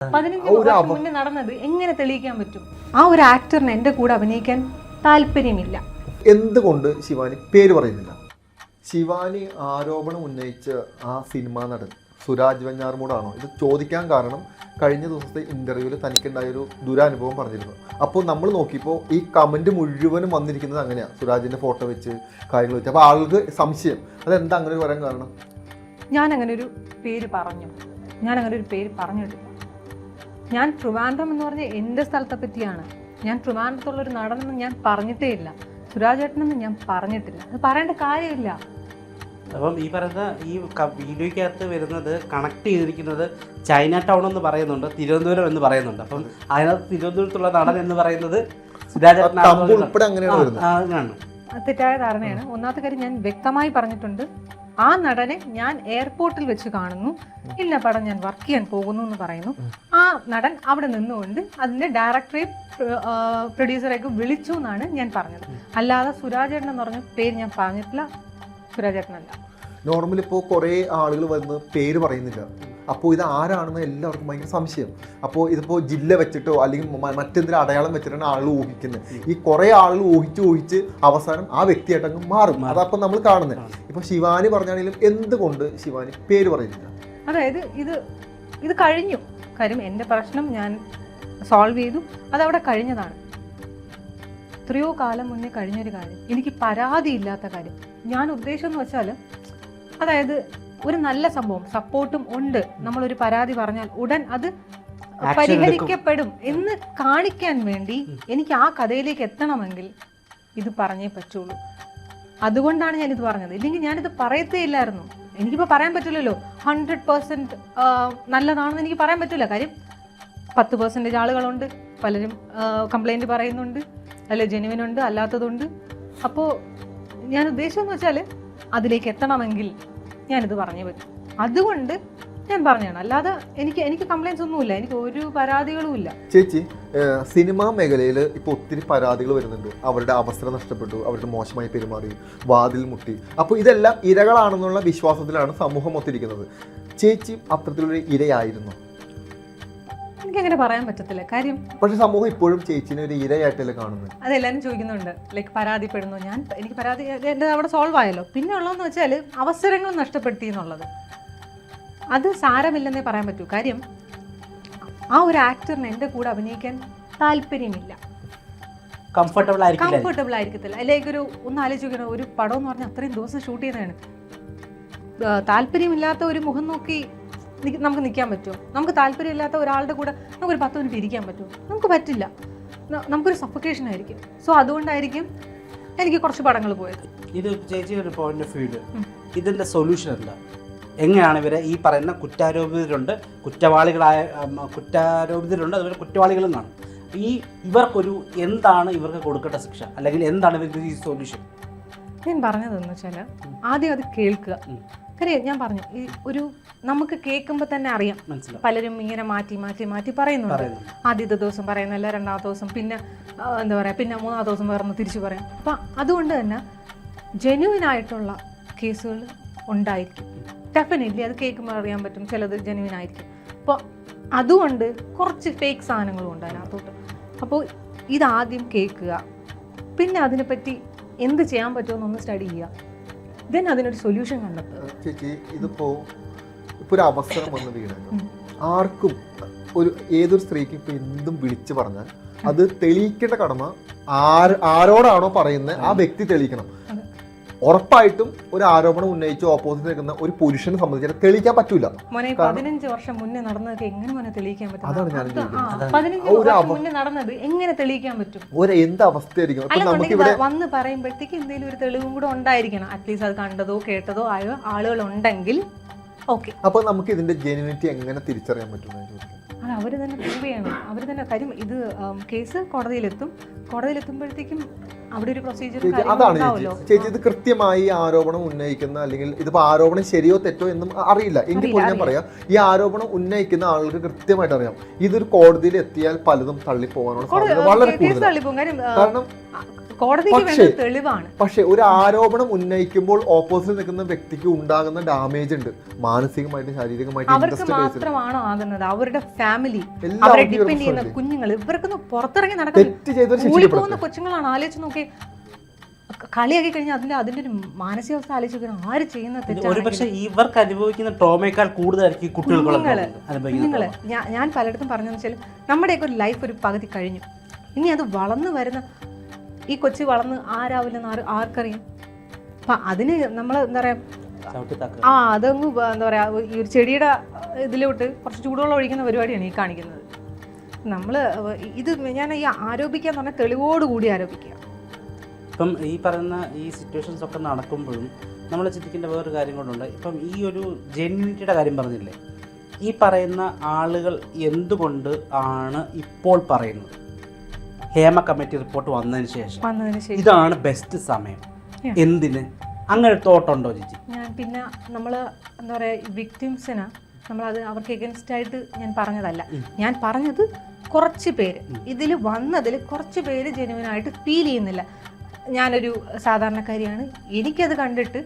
പതിനഞ്ച് ആ വർഷം മുന്നേ നടന്നത് എങ്ങനെ തെളിയിക്കാൻ പറ്റും? ആ ഒരു ആക്ടറിന് എന്റെ കൂടെ അഭിനയിക്കാൻ താല്പര്യമില്ല. എന്തുകൊണ്ട് ശിവാനി പേര് പറയുന്നില്ല? ശിവാനി ആരോപണം ഉന്നയിച്ച ആ സിനിമ നടൻ സുരാജ് വെഞ്ഞാറുമൂടാണോ? ഇത് ചോദിക്കാൻ കാരണം കഴിഞ്ഞ ദിവസത്തെ ഇന്റർവ്യൂവിൽ തനിക്കുണ്ടായൊരു ദുരാനുഭവം പറഞ്ഞിരുന്നു. അപ്പോൾ നമ്മൾ നോക്കിയപ്പോൾ ഈ കമന്റ് മുഴുവനും വന്നിരിക്കുന്നത് അങ്ങനെയാണ് സുരാജിന്റെ ഫോട്ടോ വെച്ച് കാര്യങ്ങൾ വെച്ച്. അപ്പോൾ ആൾക്ക് സംശയം. അതെന്താ അങ്ങനെ ഒരു വരാൻ കാരണം? ഞാൻ അങ്ങനെ ഒരു പേര് പറഞ്ഞു. ഞാൻ അങ്ങനെ ഒരു പേര് പറഞ്ഞിട്ടില്ല. ഞാൻ ട്രിവാൻഡ്രം എന്ന് പറഞ്ഞ എന്റെ സ്ഥലത്തെ പറ്റിയാണ് ഞാൻ ട്രിവാൻഡ്രത്തുള്ള ഒരു നടനെന്ന് ഞാൻ പറഞ്ഞിട്ടേ ഇല്ല. സുരാജേട്ടനെന്ന് ഞാൻ പറഞ്ഞിട്ടില്ല. അത് പറയേണ്ട കാര്യമില്ല. അപ്പം ഈ പറയുന്ന ഈ വീഡിയോയ്ക്കകത്ത് വരുന്നത് കണക്ട് ചെയ്തിരിക്കുന്നത് ചൈന ടൗൺ എന്ന് പറയുന്നുണ്ട് തിരുവനന്തപുരം എന്ന് പറയുന്നുണ്ട്. അപ്പം അതിനകത്ത് തിരുവനന്തപുരത്തുള്ള നടൻ എന്ന് പറയുന്നത് അത് തെറ്റായ ധാരണയാണ്. ഒന്നാമത്തെ കാര്യം ഞാൻ വ്യക്തമായി പറഞ്ഞിട്ടുണ്ട്. ആ നടനെ ഞാൻ എയർപോർട്ടിൽ വെച്ച് കാണുന്നു. ഇല്ല പടം ഞാൻ വർക്ക് ചെയ്യാൻ പോകുന്നു എന്ന് പറയുന്നു. ആ നടൻ അവിടെ നിന്നുകൊണ്ട് അതിന്റെ ഡയറക്ടറെ പ്രൊഡ്യൂസറെയൊക്കെ വിളിച്ചു എന്നാണ് ഞാൻ പറഞ്ഞത്. അല്ലാതെ സുരാജേട്ടൻ എന്ന് പറഞ്ഞ പേര് ഞാൻ പറഞ്ഞിട്ടില്ല. സുരാജേട്ടനല്ല. നോർമലി ഇപ്പോൾ കുറേ ആളുകൾ വന്ന് പേര് പറയുന്നില്ല. അപ്പോൾ ഇത് ആരാണെന്ന് എല്ലാവർക്കും ഭയങ്കര സംശയം. അപ്പോൾ ഇതിപ്പോൾ ജില്ല വെച്ചിട്ടോ അല്ലെങ്കിൽ മറ്റെന്തെങ്കിലും അടയാളം വെച്ചിട്ടാണ് ആളുകൾ ഊഹിക്കുന്നത്. ഈ കുറേ ആളുകൾ ഊഹിച്ച് ഊഹിച്ച് അവസാനം ആ വ്യക്തിയായിട്ട് അങ്ങ് മാറും. അതപ്പം നമ്മൾ കാണുന്നത്. ഇപ്പോൾ ശിവാനി പറഞ്ഞാണെങ്കിലും എന്തുകൊണ്ട് ശിവാനി പേര് പറയുന്നില്ല? അതായത് ഇത് ഇത് കഴിഞ്ഞു. കാര്യം എന്റെ പ്രശ്നം ഞാൻ സോൾവ് ചെയ്തു. അതവിടെ കഴിഞ്ഞതാണ്. എത്രയോ കാലം മുന്നേ കഴിഞ്ഞൊരു കാര്യം. എനിക്ക് പരാതിയില്ലാത്ത കാര്യം. ഞാൻ ഉദ്ദേശം എന്ന് വെച്ചാൽ അതായത് ഒരു നല്ല സംഭവം സപ്പോർട്ടും ഉണ്ട്. നമ്മളൊരു പരാതി പറഞ്ഞാൽ ഉടൻ അത് പരിഹരിക്കപ്പെടും എന്ന് കാണിക്കാൻ വേണ്ടി എനിക്ക് ആ കഥയിലേക്ക് എത്തണമെങ്കിൽ ഇത് പറഞ്ഞേ പറ്റുള്ളൂ. അതുകൊണ്ടാണ് ഇത് പറഞ്ഞത്. ഇല്ലെങ്കിൽ ഞാനിത് പറയത്തേ ഇല്ലായിരുന്നു എനിക്കിപ്പോൾ പറയാൻ പറ്റില്ലല്ലോ. ഹൺഡ്രഡ് പേഴ്സന്റ് നല്ലതാണെന്ന് എനിക്ക് പറയാൻ പറ്റില്ല. കാര്യം പത്ത് പേഴ്സന്റേജ് ആളുകളുണ്ട്. പലരും കംപ്ലൈന്റ് പറയുന്നുണ്ട്. അല്ല ജെനുവിൻ ഉണ്ട് അല്ലാത്തതുണ്ട്. അപ്പോൾ ഞാൻ ഉദ്ദേശം എന്ന് വെച്ചാൽ അതിലേക്ക് എത്തണമെങ്കിൽ ഞാനിത് പറഞ്ഞു പറ്റും. അതുകൊണ്ട് ഞാൻ പറഞ്ഞാണ് അല്ലാതെ എനിക്ക് എനിക്ക് കംപ്ലൈൻസ് ഒന്നുമില്ല എനിക്ക് ഒരു പരാതികളും ഇല്ല. ചേച്ചി സിനിമാ മേഖലയിൽ ഇപ്പോൾ ഒത്തിരി പരാതികൾ വരുന്നുണ്ട്. അവരുടെ അവസരം നഷ്ടപ്പെട്ടു അവരുടെ മോശമായി പെരുമാറി വാതിൽ മുട്ടി. അപ്പോൾ ഇതെല്ലാം ഇരകളാണെന്നുള്ള വിശ്വാസത്തിലാണ് സമൂഹം ഒത്തിരിക്കുന്നത്. ചേച്ചി അത്തരത്തിലൊരു ഇരയായിരുന്നു. എനിക്കങ്ങനെ പറയാൻ പറ്റത്തില്ല. കാര്യം പക്ഷെ സമൂഹം ഇപ്പോഴും ചേച്ചിനെ ഒരു ഇരയായിട്ടല്ലേ കാണുന്നത്? അതെല്ലാവരും ചോദിക്കുന്നുണ്ട്. ലൈക്ക് പരാതിപ്പെടുന്നു. ഞാൻ എനിക്ക് പരാതി എന്റെ അവിടെ സോൾവ് ആയല്ലോ. പിന്നെ ഉള്ളതെന്ന് വെച്ചാൽ അവസരങ്ങൾ നഷ്ടപ്പെടുത്തി എന്നുള്ളത്. അത് സാരമില്ലെന്നേ പറയാൻ പറ്റൂ. കാര്യം ആ ഒരു ആക്ടറിന് എന്റെ കൂടെ അഭിനയിക്കാൻ താല്പര്യമില്ല. കംഫർട്ടബിൾ ആയിരിക്കില്ല. കംഫർട്ടബിൾ ആയിരിക്കത്തില്ല. അല്ലെങ്കിൽ ഒരു ഒന്ന് ആലോചിക്കണം. ഒരു പടം എന്ന് പറഞ്ഞാൽ അത്രയും ദിവസം ഷൂട്ട് ചെയ്യുന്നതാണ്. താല്പര്യമില്ലാത്ത ഒരു മുഖം നോക്കി നമുക്ക് നിൽക്കാൻ പറ്റുമോ? നമുക്ക് താല്പര്യമില്ലാത്ത ഒരാളുടെ കൂടെ നമുക്കൊരു പത്ത് മിനിറ്റ് ഇരിക്കാൻ പറ്റുമോ? നമുക്ക് പറ്റില്ല. നമുക്കൊരു സഫക്കേഷൻ ആയിരിക്കും. സോ അതുകൊണ്ടായിരിക്കും എനിക്ക് കുറച്ച് പടങ്ങൾ പോയത്. ഇത് ചേച്ചി ഒരു പോയിന്റ് ഓഫ് വ്യൂ. ഇതിന്റെ സൊല്യൂഷൻ എന്താ? എങ്ങനെയാണ് ഇവരെ ഈ പറയുന്ന കുറ്റാരോപിതരുണ്ട് കുറ്റവാളികളായ കുറ്റാരോപിതരുണ്ട് അതുപോലെ കുറ്റവാളികളും കാണും ഈ ഇവർക്കൊരു എന്താണ് ഇവർക്ക് കൊടുക്കേണ്ട ശിക്ഷ? അല്ലെങ്കിൽ എന്താണ് ഇവർക്ക് ഈ സൊല്യൂഷൻ ഞാൻ പറഞ്ഞതെന്ന് വെച്ചാൽ ആദ്യം അത് കേൾക്കുക. കാര്യം ഞാൻ പറഞ്ഞു ഈ ഒരു നമുക്ക് കേൾക്കുമ്പോൾ തന്നെ അറിയാം. പലരും ഇങ്ങനെ മാറ്റി മാറ്റി മാറ്റി പറയുന്നുണ്ട്. പറയുന്നു ആദ്യത്തെ ദിവസം പറയുന്നില്ല രണ്ടാമത്തെ ദിവസം പിന്നെ എന്താ പറയുക പിന്നെ മൂന്നാമത്തെ ദിവസം വേറെ തിരിച്ചു പറയാം. അപ്പം അതുകൊണ്ട് തന്നെ ജെന്യുവിൻ ആയിട്ടുള്ള കേസുകൾ ഉണ്ടായിരിക്കും. ഡെഫിനറ്റ്ലി അത് കേൾക്കുമ്പോൾ അറിയാൻ പറ്റും ചിലത് ജെന്യുവിൻ ആയിരിക്കും. അപ്പോൾ അതുകൊണ്ട് കുറച്ച് ഫേക്ക് സാധനങ്ങളും ഉണ്ട് അതിനകത്തോട്ട്. അപ്പോൾ ഇതാദ്യം കേൾക്കുക. പിന്നെ അതിനെപ്പറ്റി എന്ത് ചെയ്യാൻ പറ്റുമെന്നൊന്ന് സ്റ്റഡി ചെയ്യുക. ദെൻ അതിനൊരു സൊല്യൂഷൻ കണ്ടെത്തുക ചേച്ചി ഇതിപ്പോ ഇപ്പൊ ഒരു അവസരം വന്ന് വീണല്ലോ. ആർക്കും ഒരു ഏതൊരു സ്ത്രീക്ക് ഇപ്പൊ എന്തും വിളിച്ചു പറഞ്ഞാൽ അത് തെളിയിക്കേണ്ട കടമ ആര് ആരോടാണോ പറയുന്നത് ആ വ്യക്തി തെളിയിക്കണം. ഉറപ്പായിട്ടും ഒരു ആരോപണം ഉന്നയിച്ച് ഓപ്പോസിറ്റ് നിൽക്കുന്ന ഒരു പുരുഷനെ സംബന്ധിച്ച് തെളിയിക്കാൻ പറ്റൂല. പതിനഞ്ച് വർഷം മുന്നേ നടന്നതൊക്കെ എങ്ങനെ മോനെ തെളിയിക്കാൻ പറ്റും? അതാണ് ഞാൻ അത് ചോദിക്കുന്നത്. ആ, പതിനഞ്ച് ആ ഒരു വർഷം അവ- മുന്നേ നടന്നത് എങ്ങനെ തെളിയിക്കാൻ പറ്റും? ഒരു എന്ത് അവസ്ഥയായിരിക്കും? വന്ന് പറയുമ്പോഴത്തേക്ക് എന്തെങ്കിലും ഒരു തെളിവും കൂടെ ഉണ്ടായിരിക്കണം. അറ്റ്ലീസ്റ്റ് അത് കണ്ടതോ കേട്ടതോ ആയോ ആളുകൾ ഉണ്ടെങ്കിൽ ഓക്കെ അപ്പൊ നമുക്ക് ഇതിന്റെ ജെനുവിനിറ്റി എങ്ങനെ തിരിച്ചറിയാൻ പറ്റും എന്ന് ചോദിക്കുന്നത് അത് അവർ തന്നെ പ്രൂവ് ചെയ്യണം. അവർ തന്നെ കാര്യം ഇത് കേസ് കോടതിയിലെത്തും. കോടതിയിലെത്തുമ്പോഴത്തേക്കും അവിടെ ഒരു പ്രൊസീജിയർ അതാണ് ചേച്ചി. ചേച്ചി ഇത് കൃത്യമായി ആരോപണം ഉന്നയിക്കുന്ന അല്ലെങ്കിൽ ഇതിപ്പോ ആരോപണം ശരിയോ തെറ്റോ എന്നും അറിയില്ല. എങ്കിൽ പോലും ഞാൻ പറയാം ഈ ആരോപണം ഉന്നയിക്കുന്ന ആളുകൾക്ക് കൃത്യമായിട്ട് അറിയാം. ഇതൊരു കോടതിയിൽ എത്തിയാൽ പലതും തള്ളിപ്പോകാനുള്ള സാധ്യത വളരെ ആ, കാരണം കോടതിക്ക് പക്ഷേ- വേണ്ട തെളിവാണ്. പക്ഷെ ഒരു ആരോപണം ഉന്നയിക്കുമ്പോൾ ഓപ്പോസിറ്റ് നിൽക്കുന്ന വ്യക്തിക്ക് ഉണ്ടാകുന്ന ഡാമേജ് ഉണ്ട്. മാനസികമായിട്ടും ശാരീരികമായിട്ടും അവർക്ക് മാത്രമാണോ ആകുന്നത്? അവരുടെ ഫാമിലി അവരെ ഡിപ്പെൻഡ് ചെയ്യുന്ന കുഞ്ഞുങ്ങൾ ഇവർക്കൊന്ന് പുറത്തിറങ്ങി നടക്കാൻ പോകുന്ന കൊച്ചുങ്ങളാണ്. ആലോചിച്ച് നോക്കി കളിയാക്കി കഴിഞ്ഞാൽ അതിന്റെ അതിന്റെ ഒരു മാനസികാവസ്ഥ ആലോചിക്കണം. ആര് ചെയ്യുന്ന ഒരു തെറ്റാണ് പക്ഷേ ഇവർക്ക് അനുഭവിക്കുന്ന ട്രോമയേക്കാൾ കൂടുതലായിരിക്കും ഈ കുട്ടികൾക്ക് കുഞ്ഞുങ്ങൾ, ഞാൻ ഞാൻ പലയിടത്തും പറഞ്ഞെന്ന് വെച്ചാൽ നമ്മുടെയൊക്കെ ഒരു ലൈഫ് ഒരു പകുതി കഴിഞ്ഞു. ഇനി അത് വളർന്നു വരുന്ന ഈ കൊച്ചു വളർന്ന് ആരാവില്ലെന്ന് ആർ ആർക്കറിയാം? അപ്പൊ അതിന് നമ്മൾ എന്താ പറയാ. ആ അതങ്ങ് എന്താ പറയാ ഈ ഒരു ചെടിയുടെ ഇതിലോട്ട് കുറച്ച് ചൂടുവെള്ളം ഒഴിക്കുന്ന പരിപാടിയാണ് ഈ കാണിക്കുന്നത്. നമ്മൾ ഇത് ഞാൻ ഈ ആരോപിക്കാൻ പറഞ്ഞ തെളിവോടുകൂടി ആരോപിക്കുക. ഇപ്പം ഈ പറയുന്ന ഈ സിറ്റുവേഷൻസ് ഒക്കെ നടക്കുമ്പോഴും നമ്മൾ ചിന്തിക്കേണ്ട വേറൊരു കാര്യം കൊണ്ടുണ്ട് ഇപ്പം ഈ ഒരു ജെന്യൂനിറ്റിയുടെ കാര്യം പറഞ്ഞില്ലേ? ഈ പറയുന്ന ആളുകൾ എന്തുകൊണ്ട് ആണ് ഇപ്പോൾ പറയുന്നത്? ഹേമ കമ്മിറ്റി റിപ്പോർട്ട് വന്നതിന് ശേഷം. ഇതാണ് ബെസ്റ്റ് സമയം. എന്തിന്? അങ്ങനെ തോട്ടുണ്ടോ ചേച്ചി? ഞാൻ പിന്നെ നമ്മൾ എന്താ പറയുക വിക്ടിംസിന് നമ്മളത് അവർക്ക് എഗൻസ്റ്റ് ആയിട്ട് ഞാൻ പറഞ്ഞതല്ല. ഞാൻ പറഞ്ഞത് കുറച്ച് പേര്. ഇതിൽ വന്നതിൽ കുറച്ച് പേര് ജെനുവിനായിട്ട് ഫീൽ ചെയ്യുന്നില്ല. ഞാനൊരു സാധാരണക്കാരിയാണ്. എനിക്കത് കണ്ടിട്ട്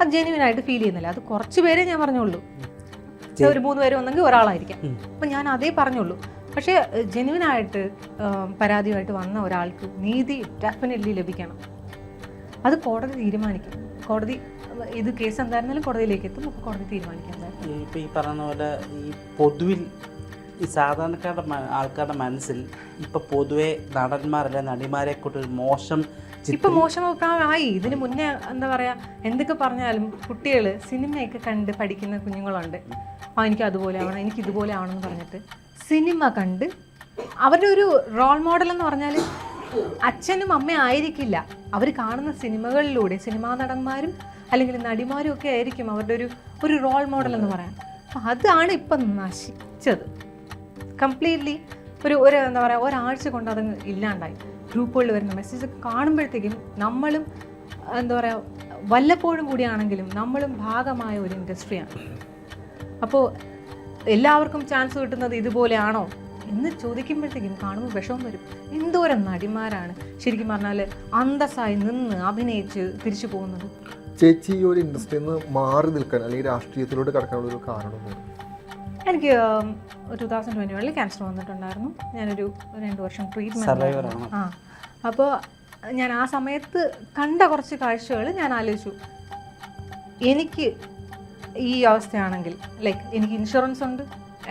അത് ജെനുവിനായിട്ട് ഫീൽ ചെയ്യുന്നില്ല. അത് കുറച്ച് പേരെ ഞാൻ പറഞ്ഞുള്ളൂ. ഒരു മൂന്ന് പേര് വന്നെങ്കിൽ ഒരാളായിരിക്കാം. അപ്പം ഞാൻ അതേ പറഞ്ഞുള്ളൂ. പക്ഷേ ജെനുവിനായിട്ട് പരാതിയുമായിട്ട് വന്ന ഒരാൾക്ക് നീതി ഡെഫിനറ്റ്ലി ലഭിക്കണം. അത് കോടതി തീരുമാനിക്കും. കോടതി ഇത് കേസ് എന്തായിരുന്നാലും കോടതിയിലേക്ക് എത്തും അപ്പോൾ കോടതി തീരുമാനിക്കാം ഇപ്പോൾ ഈ പറയുന്ന പോലെ ഈ പൊതുവിൽ ഈ സാധാരണക്കാരുടെ ആൾക്കാരുടെ മനസ്സിൽ ഇപ്പം പൊതുവെ നടന്മാരല്ല നടിമാരെ ഒരു മോശം ഇപ്പൊ മോശം അഭിപ്രായമായി ഇതിന് മുന്നേ എന്താ പറയാ എന്തൊക്കെ പറഞ്ഞാലും കുട്ടികൾ സിനിമയൊക്കെ കണ്ട് പഠിക്കുന്ന കുഞ്ഞുങ്ങളുണ്ട്. ആ എനിക്ക് അതുപോലെ ആവണം എനിക്ക് ഇതുപോലെ ആവണം എന്ന് പറഞ്ഞിട്ട് സിനിമ കണ്ട് അവരുടെ ഒരു റോൾ മോഡൽ എന്ന് പറഞ്ഞാൽ അച്ഛനും അമ്മയും ആയിരിക്കില്ല. അവർ കാണുന്ന സിനിമകളിലൂടെ സിനിമാ നടന്മാരും അല്ലെങ്കിൽ നടിമാരും ഒക്കെ ആയിരിക്കും അവരുടെ ഒരു ഒരു റോൾ മോഡൽ എന്ന് പറയാൻ. അപ്പം അതാണ് ഇപ്പം നശിച്ചത്. കംപ്ലീറ്റ്ലി ഒരു ഒരു എന്താ പറയുക ഒരാഴ്ച കൊണ്ട് അതങ്ങ് ഇല്ലാണ്ടായി. ഗ്രൂപ്പുകളിൽ വരുന്ന മെസ്സേജ് കാണുമ്പോഴത്തേക്കും നമ്മളും എന്താ പറയുക വല്ലപ്പോഴും കൂടിയാണെങ്കിലും നമ്മളും ഭാഗമായ ഒരു ഇൻഡസ്ട്രിയാണ് അപ്പോൾ എല്ലാവർക്കും ചാൻസ് കിട്ടുന്നത് ഇതുപോലെയാണോ? എന്ന് ചോദിക്കുമ്പോഴത്തേക്കും കാണുമ്പോൾ വിഷമം വരും. എന്തോരം നടിമാരാണ്. ശരിക്കും പറഞ്ഞാൽ അന്തസ്സായി നിന്ന് അഭിനയിച്ച് തിരിച്ചു പോകുന്നത്. ചേച്ചി ഈ ഒരു ഇൻഡസ്ട്രിയിൽ നിന്ന് മാറി നിൽക്കാൻ അല്ലെങ്കിൽ രാഷ്ട്രീയത്തിലോട്ട് കടക്കാനുള്ള ഒരു കാരണം എനിക്ക് ടു തൗസൻഡ് ട്വന്റി വണ്ണിൽ ക്യാൻസർ വന്നിട്ടുണ്ടായിരുന്നു. ഞാനൊരു രണ്ട് വർഷം ട്രീറ്റ്മെന്റ് ആണ്. ആ. അപ്പോൾ ഞാൻ ആ സമയത്ത് കണ്ട കുറച്ച് കാഴ്ചകൾ ഞാൻ ആലോചിച്ചു. എനിക്ക് ഈ അവസ്ഥയാണെങ്കിൽ ലൈക്ക് എനിക്ക് ഇൻഷുറൻസ് ഉണ്ട്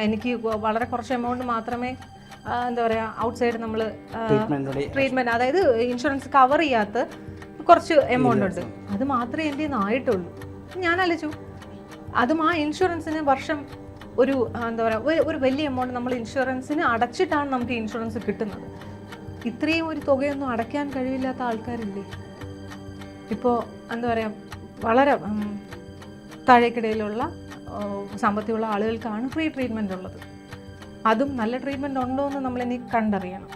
എനിക്ക് വളരെ കുറച്ച് എമൗണ്ട് മാത്രമേ എന്താ പറയുക ഔട്ട് സൈഡ് നമ്മൾ ട്രീറ്റ്മെന്റ് അതായത് ഇൻഷുറൻസ് കവർ ചെയ്യാത്ത കുറച്ച് എമൗണ്ട് ഉണ്ട്. അത് മാത്രമേ എന്റെ നിന്ന് ആയിട്ടുള്ളൂ. ഞാൻ ആലോചിച്ചു അതും ആ ഇൻഷുറൻസിന് വർഷം ഒരു എന്താ പറയുക ഒരു വലിയ എമൗണ്ട് നമ്മൾ ഇൻഷുറൻസിന് അടച്ചിട്ടാണ് നമുക്ക് ഇൻഷുറൻസ് കിട്ടുന്നത്. ഇത്രയും ഒരു തുകയൊന്നും അടയ്ക്കാൻ കഴിവില്ലാത്ത ആൾക്കാരില്ലേ? ഇപ്പോൾ എന്താ പറയുക വളരെ താഴേക്കിടയിലുള്ള സാമ്പത്തികമുള്ള ആളുകൾക്കാണ് ഫ്രീ ട്രീറ്റ്മെന്റ് ഉള്ളത്. അതും നല്ല ട്രീറ്റ്മെന്റ് ഉണ്ടോ എന്ന് നമ്മളിനി കണ്ടറിയണം.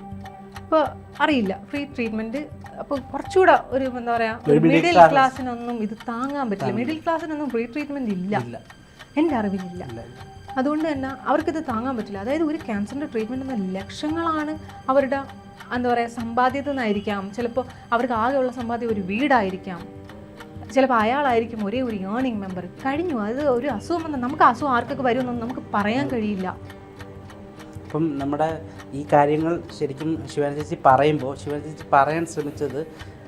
ഇപ്പോൾ അറിയില്ല ഫ്രീ ട്രീറ്റ്മെന്റ് അപ്പോൾ കുറച്ചുകൂടെ ഒരു എന്താ പറയുക മിഡിൽ ക്ലാസ്സിനൊന്നും ഇത് താങ്ങാൻ പറ്റില്ല. മിഡിൽ ക്ലാസ്സിനൊന്നും ഫ്രീ ട്രീറ്റ്മെന്റ് ഇല്ല. എന്റെ അറിവിലില്ല. അതുകൊണ്ട് തന്നെ അവർക്കിത് താങ്ങാൻ പറ്റില്ല. അതായത് ഒരു ക്യാൻസറിന്റെ ട്രീറ്റ്മെന്റ് എന്ന ലക്ഷങ്ങളാണ് അവരുടെ എന്താ പറയുക സമ്പാദ്യത്തിൽ നിന്നായിരിക്കാം ചിലപ്പോൾ അവർക്ക് ആകെയുള്ള സമ്പാദ്യം ഒരു വീടായിരിക്കാം. ചിലപ്പോൾ അയാളായിരിക്കും ഒരേ ഒരു ഏണിംഗ് മെമ്പർ കഴിഞ്ഞു. അത് ഒരു അസുഖം വന്നാൽ നമുക്ക് അസുഖം ആർക്കൊക്കെ വരുമെന്നൊന്നും നമുക്ക് പറയാൻ കഴിയില്ല. അപ്പം നമ്മുടെ ഈ കാര്യങ്ങൾ ശരിക്കും ശിവാനി ചേച്ചി പറയുമ്പോൾ ശിവാനി ചേച്ചി പറയാൻ ശ്രമിച്ചത്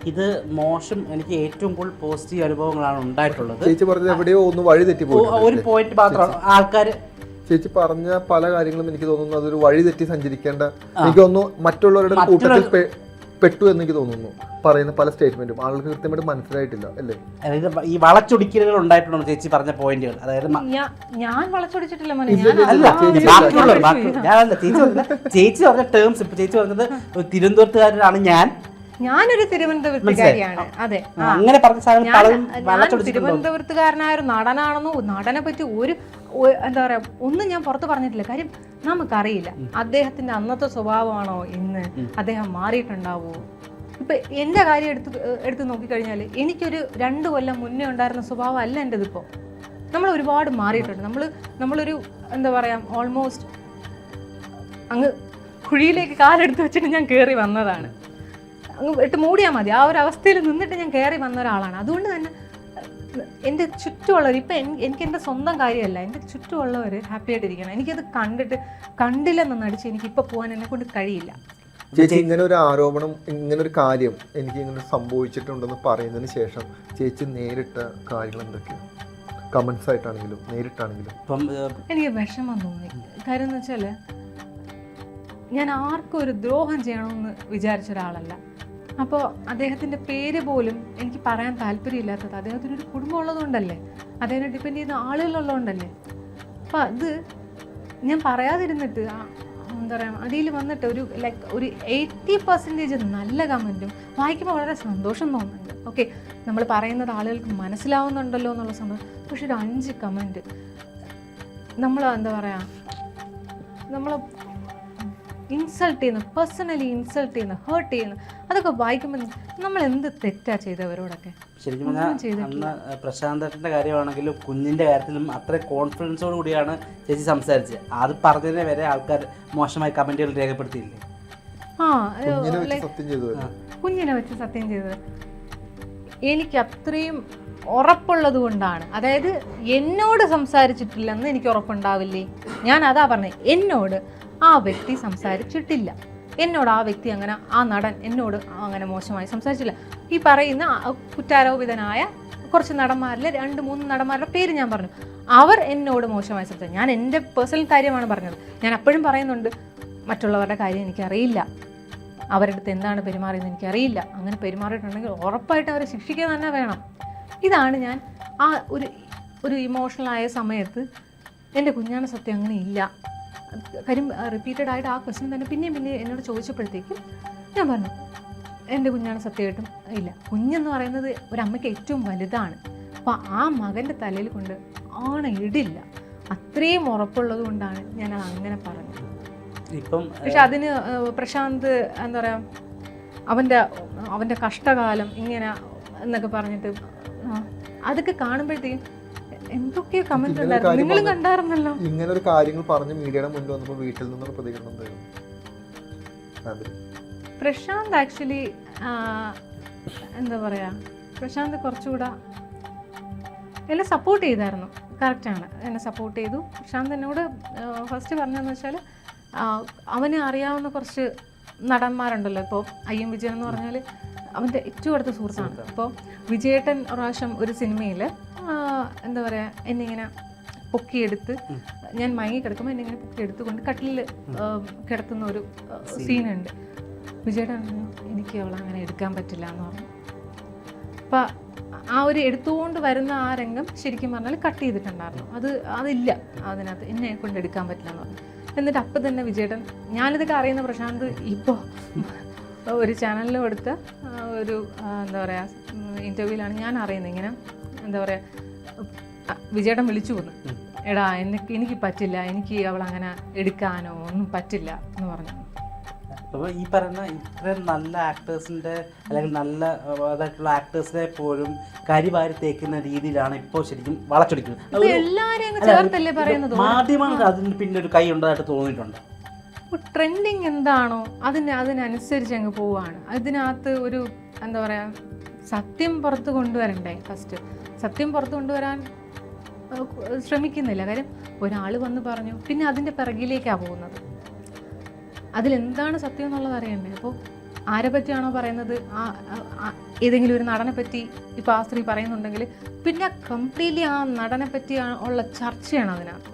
ഇത് മോശം എനിക്ക് ഏറ്റവും കൂടുതൽ പോസിറ്റീവ് അനുഭവങ്ങളാണ് ഉണ്ടായിട്ടുള്ളത്. ചേച്ചി പറഞ്ഞത് എവിടെയോ ഒന്ന് വഴി തെറ്റി ഒരു പോയിന്റ് മാത്രമാണ് ആൾക്കാർ ചേച്ചി പറഞ്ഞ പല കാര്യങ്ങളും എനിക്ക് തോന്നുന്നു. അതൊരു വഴി തെറ്റി സഞ്ചരിക്കേണ്ട എനിക്ക് തോന്നുന്നു മറ്റുള്ളവരുടെ കൂട്ടത്തിൽ പെ- പെട്ടു എന്ന് എനിക്ക് തോന്നുന്നു. പറയുന്ന പല സ്റ്റേറ്റ്മെന്റും. ആളുകൾക്ക് കൃത്യമായിട്ട് മനസ്സിലായിട്ടില്ല അല്ലേ? അതായത് ഈ വളച്ചൊടിക്കലുകൾ ഉണ്ടായിട്ടുണ്ടോ ചേച്ചി പറഞ്ഞ പോയിന്റുകൾ? അതായത് മ- ഞാൻ വളച്ചൊടിച്ചിട്ടില്ല മോനെ. ഞാൻ അല്ല ചേച്ചി ബാക്കിയുള്ളവർ ബാക്കി ഞാനല്ല ചേച്ചി പറഞ്ഞ ചേച്ചി പറഞ്ഞ ടേംസ് ഇപ്പൊ ചേച്ചി പറഞ്ഞത് തിരുവനന്തപുരത്തുകാരനാണ് ഞാൻ. ഞാനൊരു തിരുവനന്തപുരത്തുകാരിയാണ്. അതെ. ആ. അങ്ങനെ പറഞ്ഞ സാധനം ഞാൻ പലതും ഞാൻ വളച്ചൊടിച്ചിട്ടുണ്ടോ? തിരുവനന്തപുരത്തുകാരനായ ഒരു നടനാണെന്നോ നടനെ പറ്റി ഒരു എന്താ പറയാ ഒന്നും ഞാൻ പുറത്ത് പറഞ്ഞിട്ടില്ല. കാര്യം നമുക്കറിയില്ല. അദ്ദേഹത്തിന്റെ അന്നത്തെ സ്വഭാവമാണോ ഇന്ന്? അദ്ദേഹം മാറിയിട്ടുണ്ടാവോ? ഇപ്പൊ എന്റെ കാര്യം എടുത്ത് എടുത്ത് നോക്കിക്കഴിഞ്ഞാൽ എനിക്കൊരു രണ്ട് കൊല്ലം മുന്നേ ഉണ്ടായിരുന്ന സ്വഭാവം അല്ല എന്റെ ഇതിപ്പോ നമ്മൾ ഒരുപാട് മാറിയിട്ടുണ്ട്. നമ്മൾ നമ്മളൊരു എന്താ പറയാ ഓൾമോസ്റ്റ് അങ്ങ് കുഴിയിലേക്ക് കാലെടുത്ത് വെച്ചിട്ട് ഞാൻ കയറി വന്നതാണ്. അങ്ങ് ഇട്ട് മൂടിയാൽ മതി. ആ ഒരു അവസ്ഥയിൽ നിന്നിട്ട് ഞാൻ കയറി വന്ന ഒരാളാണ്. അതുകൊണ്ട് തന്നെ എന്റെ ചുറ്റുമുള്ളവർ ഇപ്പം എനിക്ക് എന്റെ സ്വന്തം കാര്യമല്ല എന്റെ ചുറ്റുമുള്ളവർ ഹാപ്പി ആയിട്ടിരിക്കണം. എനിക്കത് കണ്ടിട്ട് കണ്ടില്ലെന്ന് നടിച്ച് എനിക്കിപ്പോൾ പോകാൻ എന്നെ കൊണ്ട് കഴിയില്ല. ചേച്ചി ഇങ്ങനെ ഒരു ആരോപണം ഇങ്ങനെ ഒരു കാര്യം എനിക്ക് ഇങ്ങനെ സംഭവിച്ചിട്ടുണ്ടെന്ന് പറയുന്നതിന് ശേഷം ചേച്ചി നേരിട്ട കാര്യങ്ങൾ എന്തൊക്കെയാണ് കമൻസ് ആയിട്ടാണെങ്കിലും നേരിട്ടാണെങ്കിലും. എനിക്ക് വിഷമം തോന്നി. കാര്യം എന്ന് വെച്ചാൽ ഞാൻ ആർക്കും ഒരു ദ്രോഹം ചെയ്യണമെന്ന് വിചാരിച്ച ഒരാളല്ല. അപ്പോൾ അദ്ദേഹത്തിന്റെ പേര് പോലും എനിക്ക് പറയാൻ താല്പര്യമില്ലാത്തത്. അദ്ദേഹത്തിന് ഒരു കുടുംബം ഉള്ളതുകൊണ്ടല്ലേ? അദ്ദേഹത്തെ ഡിപ്പെൻഡ് ചെയ്യുന്ന ആളുകളുള്ളതുകൊണ്ടല്ലേ അപ്പോൾ അത് ഞാൻ പറയാതിരുന്നിട്ട് എന്താ പറയുക അടിയിൽ വന്നിട്ട് ഒരു ലൈക്ക് ഒരു എയ്റ്റി പെർസെന്റേജ് നല്ല കമന്റും വായിക്കുമ്പോൾ വളരെ സന്തോഷം തോന്നുന്നുണ്ട്. ഓക്കെ നമ്മൾ പറയുന്നത് ആളുകൾക്ക് മനസ്സിലാവുന്നുണ്ടല്ലോ എന്നുള്ള സന്തോഷം പക്ഷെ ഒരു അഞ്ച് കമന്റ് നമ്മൾ എന്താ പറയുക നമ്മൾ ഇൻസൾട്ട് ചെയ്യുന്ന പേഴ്സണലി ഇൻസൾട്ട് ചെയ്യുന്ന ഹേർട്ട് ചെയ്യുന്ന അതൊക്കെ വായിക്കുമ്പോൾ നമ്മൾ എന്ത് തെറ്റാ ചെയ്തവരോടൊക്കെ ശരിക്കും പറഞ്ഞാൽ പ്രശാന്തേട്ടന്റെ കാര്യമാണെങ്കിലും കുഞ്ഞിന്റെ കാര്യത്തിലും അത്ര കോൺഫിഡൻസോട് കൂടിയാണ് ചേച്ചി സംസാരിച്ചത്. അത് പറഞ്ഞതിനെ വരെ ആൾക്കാർ മോശമായി കമന്റുകൾ രേഖപ്പെടുത്തിയില്ലേ? ആ കുഞ്ഞിനെ വെച്ച് സത്യം ചെയ്തു കുഞ്ഞിനെ വെച്ച് സത്യം ചെയ്തത്. എനിക്ക് അത്രയും ഉറപ്പുള്ളത് കൊണ്ടാണ്. അതായത് എന്നോട് സംസാരിച്ചിട്ടില്ലെന്ന് എനിക്ക് ഉറപ്പുണ്ടാവില്ലേ? ഞാൻ അതാ പറഞ്ഞത് എന്നോട് ആ വ്യക്തി സംസാരിച്ചിട്ടില്ല. എന്നോട് ആ വ്യക്തി അങ്ങനെ ആ നടൻ എന്നോട് അങ്ങനെ മോശമായി സംസാരിച്ചില്ല. ഈ പറയുന്ന കുറ്റാരോപിതനായ കുറച്ച് നടന്മാരിലെ രണ്ട് മൂന്ന് നടന്മാരുടെ പേര് ഞാൻ പറഞ്ഞു. അവർ എന്നോട് മോശമായി സംസാരിച്ചു. ഞാൻ എന്റെ പേഴ്സണൽ കാര്യമാണ് പറഞ്ഞത്. ഞാൻ അപ്പോഴും പറയുന്നുണ്ട് മറ്റുള്ളവരുടെ കാര്യം എനിക്കറിയില്ല. അവരുടെ അടുത്ത് എന്താണ് പെരുമാറിയെന്ന് എനിക്കറിയില്ല. അങ്ങനെ പെരുമാറിയിട്ടുണ്ടെങ്കിൽ ഉറപ്പായിട്ട് അവരെ ശിക്ഷിക്കുക തന്നെ വേണം. ഇതാണ് ഞാൻ ആ ഒരു ഒരു ഇമോഷണലായ സമയത്ത് എന്റെ കുഞ്ഞാണ് സത്യം അങ്ങനെ ഇല്ല. കാര്യം റിപ്പീറ്റഡ് ആയിട്ട് ആ ക്വസ്റ്റ്യൻ തന്നെ പിന്നെയും പിന്നെ എന്നോട് ചോദിച്ചപ്പോഴത്തേക്കും ഞാൻ പറഞ്ഞു എന്റെ കുഞ്ഞാണ് സത്യമായിട്ടും ഇല്ല. കുഞ്ഞെന്ന് പറയുന്നത് ഒരമ്മയ്ക്ക് ഏറ്റവും വലുതാണ്. അപ്പോൾ ആ മകന്റെ തലയിൽ കൊണ്ട് ആണ് ഇടില്ല. അത്രയും ഉറപ്പുള്ളത് കൊണ്ടാണ് ഞാനത് അങ്ങനെ പറഞ്ഞത്. ഇപ്പം പക്ഷെ അതിന് പ്രശാന്ത് എന്താ പറയുക അവന്റെ അവന്റെ കഷ്ടകാലം ഇങ്ങനെ എന്നൊക്കെ പറഞ്ഞിട്ട് അതൊക്കെ കാണുമ്പോഴത്തേക്കും എന്തൊക്കെയോ കമന്റ് ഉണ്ടായിരുന്നു? നിങ്ങളും. കണ്ടായിരുന്നല്ലോ. ഇങ്ങനെ ഒരു കാര്യങ്ങൾ പറഞ്ഞ് മീഡിയയുടെ മുന്നിൽ വന്നപ്പോൾ വീട്ടിൽ നിന്നുള്ള പ്രതികരണം എന്തായിരുന്നു? പ്രശാന്ത് ആക്ച്വലി എന്താ പറയാ പ്രശാന്ത് കുറച്ചുകൂടെ എന്നെ സപ്പോർട്ട് ചെയ്തായിരുന്നു. കറക്റ്റാണ് എന്നെ സപ്പോർട്ട് ചെയ്തു. പ്രശാന്ത് എന്നോട് ഫസ്റ്റ് പറഞ്ഞതെന്ന് വെച്ചാൽ അവന് അറിയാവുന്ന കുറച്ച് നടന്മാരുണ്ടല്ലോ. ഇപ്പോൾ അയ്യം വിജയൻ എന്ന് പറഞ്ഞാൽ അവന്റെ ഏറ്റവും അടുത്ത സുഹൃത്താണ് അപ്പോൾ വിജയേട്ടൻ പ്രാവശ്യം ഒരു സിനിമയിൽ എന്താ പറയുക എന്നിങ്ങനെ പൊക്കിയെടുത്ത് ഞാൻ മയങ്ങി കിടക്കുമ്പോൾ എന്നിങ്ങനെ ഇങ്ങനെ എടുത്തുകൊണ്ട് കൊണ്ട് കട്ടിലിൽ കിടത്തുന്ന ഒരു സീനുണ്ട്. വിജയുടെ എനിക്ക് അവളെ അങ്ങനെ എടുക്കാൻ പറ്റില്ല എന്ന് പറഞ്ഞു. അപ്പം ആ ഒരു എടുത്തുകൊണ്ട് വരുന്ന ആ രംഗം ശരിക്കും പറഞ്ഞാൽ കട്ട് ചെയ്തിട്ടുണ്ടായിരുന്നു. അത് അതില്ല. അതിനകത്ത് എന്നെ കൊണ്ട് എടുക്കാൻ പറ്റില്ല എന്ന് പറഞ്ഞു. എന്നിട്ട് അപ്പം തന്നെ വിജയേട്ടൻ ഞാനിതൊക്കെ അറിയുന്ന പ്രശാന്ത് ഇപ്പോൾ ഒരു ചാനലിലും എടുത്ത ഒരു എന്താ പറയുക ഇന്റർവ്യൂവിലാണ് ഞാൻ അറിയുന്നത്. ഇങ്ങനെ എന്താ പറയുക വിജയേട്ടൻ വിളിച്ചു വന്നു. എടാ എനിക്ക് എനിക്ക് പറ്റില്ല എനിക്ക് അവൾ അങ്ങനെ എടുക്കാനോ ഒന്നും പറ്റില്ല എന്ന് പറഞ്ഞു. അപ്പോൾ ഈ പറയുന്ന ഇത്രയും നല്ല ആക്ടേഴ്സിന്റെ അല്ലെങ്കിൽ നല്ല അതായിട്ടുള്ള ആക്ടേഴ്സിനെ പോലും കരിവാരി തേക്കുന്ന രീതിയിലാണ് ഇപ്പോൾ ശരിക്കും വളച്ചൊടിക്കുന്നത്. മാധ്യമങ്ങൾക്ക് അതിന് പിന്നെ ഒരു കൈ ഉണ്ടതായിട്ട് തോന്നിയിട്ടുണ്ട്. ട്രെൻഡിങ് എന്താണോ അതിന് അതിനനുസരിച്ച് അങ്ങ് പോവാണ്. അതിനകത്ത് ഒരു എന്താ പറയാ സത്യം പുറത്ത് കൊണ്ടുവരണ്ടേ ഫസ്റ്റ് സത്യം പുറത്ത് കൊണ്ടുവരാൻ ശ്രമിക്കുന്നില്ല. കാര്യം ഒരാൾ വന്ന് പറഞ്ഞു പിന്നെ അതിന്റെ പിറകിലേക്കാണ് പോകുന്നത്. അതിലെന്താണ് സത്യം എന്നുള്ളത് അറിയണ്ടേ? അപ്പോൾ ആരെ പറ്റിയാണോ പറയുന്നത്? ആ ഏതെങ്കിലും ഒരു നടനെ പറ്റി ഇപ്പോൾ ആ സ്ത്രീ പറയുന്നുണ്ടെങ്കിൽ പിന്നെ കംപ്ലീറ്റ്ലി ആ നടനെ പറ്റി ഉള്ള ചർച്ചയാണ് അതിനകത്ത്.